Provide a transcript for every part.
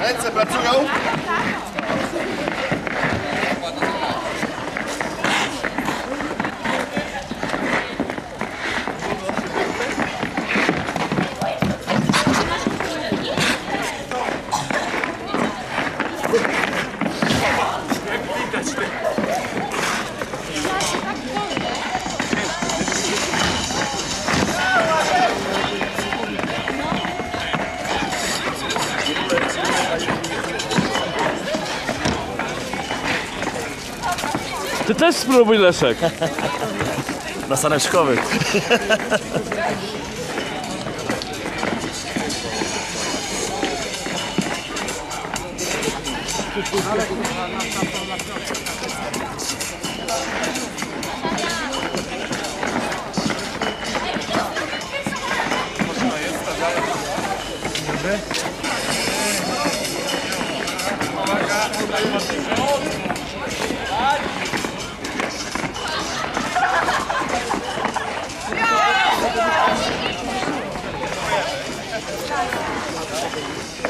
Ręce pracują. Ty też spróbuj Leszek. Na saneczkowy. please.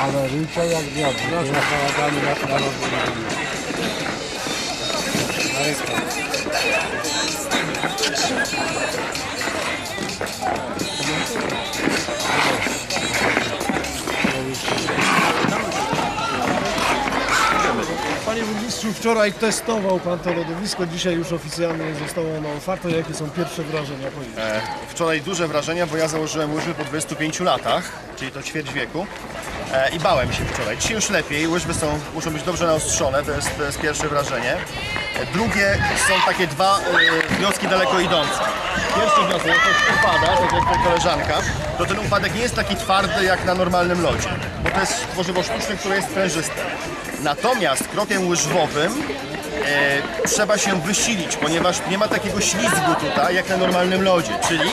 Ale rycza jak wiatr. Nie ma hałagany na na Panie burmistrzu, wczoraj testował pan to lodowisko, dzisiaj już oficjalnie zostało ono otwarte. Jakie są pierwsze wrażenia? E, Wczoraj duże wrażenia, bo ja założyłem łyżwy po 25 latach, czyli to ćwierć wieku. E, I bałem się wczoraj. Dzisiaj już lepiej, łyżwy są, muszą być dobrze naostrzone, to jest, to jest pierwsze wrażenie. E, Drugie są takie dwa e, wnioski daleko idące. Pierwszy wniosek, jak ktoś upada, tak jak koleżanka, to ten upadek nie jest taki twardy jak na normalnym lodzie, bo to jest tworzywo sztuczne, które jest sprężyste. Natomiast krokiem łyżwowym e, trzeba się wysilić, ponieważ nie ma takiego ślizgu tutaj jak na normalnym lodzie, czyli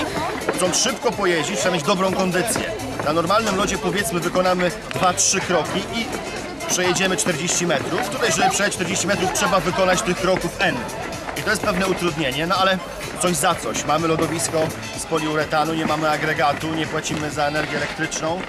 chcąc szybko pojeździć trzeba mieć dobrą kondycję. Na normalnym lodzie powiedzmy wykonamy 2-3 kroki i przejedziemy 40 metrów. Tutaj żeby przejechać 40 metrów trzeba wykonać tych kroków N. I to jest pewne utrudnienie, no ale coś za coś. Mamy lodowisko z poliuretanu, nie mamy agregatu, nie płacimy za energię elektryczną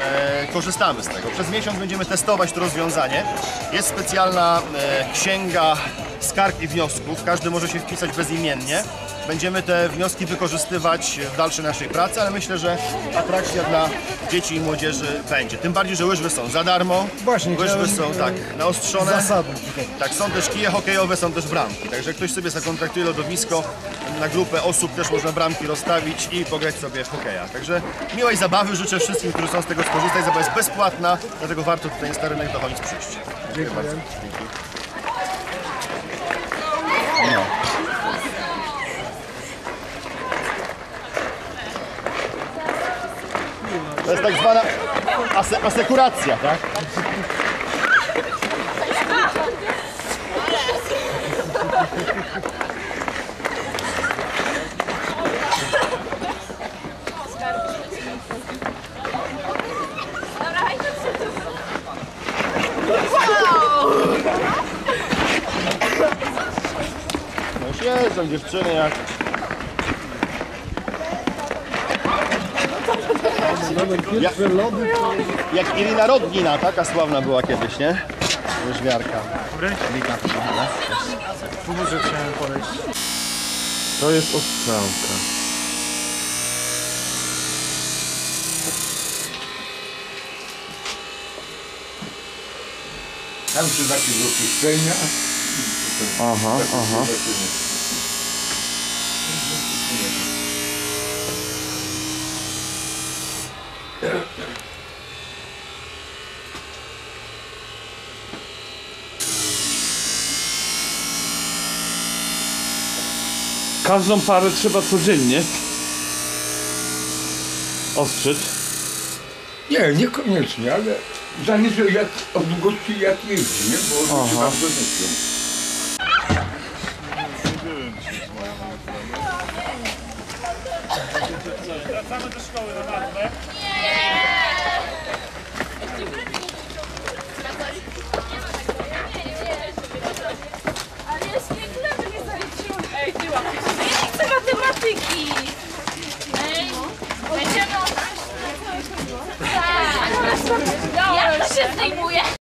e, korzystamy z tego. Przez miesiąc będziemy testować to rozwiązanie. Jest specjalna e, księga skarg i wniosków. Każdy może się wpisać bezimiennie. Będziemy te wnioski wykorzystywać w dalszej naszej pracy, ale myślę, że atrakcja dla dzieci i młodzieży będzie. Tym bardziej, że łyżwy są za darmo. Właśnie, łyżwy są tak naostrzone. Tutaj. Tak, są też kije hokejowe, są też bramki. Także ktoś sobie zakontraktuje lodowisko, na grupę osób też można bramki rozstawić i pograć sobie w hokeja. Także miłej zabawy życzę wszystkim, którzy chcą z tego skorzystać. Zabawa jest bezpłatna, dlatego warto tutaj na Stary Rynek Dochodzic przyjść. Dziękuję bardzo. Dzięki. No. Tak zwana ase, asekuracja, tak? No siedzą dziewczyny jak... To Jak Irina Rodnina, taka sławna była kiedyś, nie? Łyżwiarka. Witam. Pomoże chciałem podejść. To jest ostrzałka. Tam są takie do. Aha, aha. Każdą parę trzeba codziennie ostrzyć. Nie, niekoniecznie, ale zależy jak od długości jak jeździ, nie? Bo Aha. Się bardzo nie Wracamy do szkoły na matmę.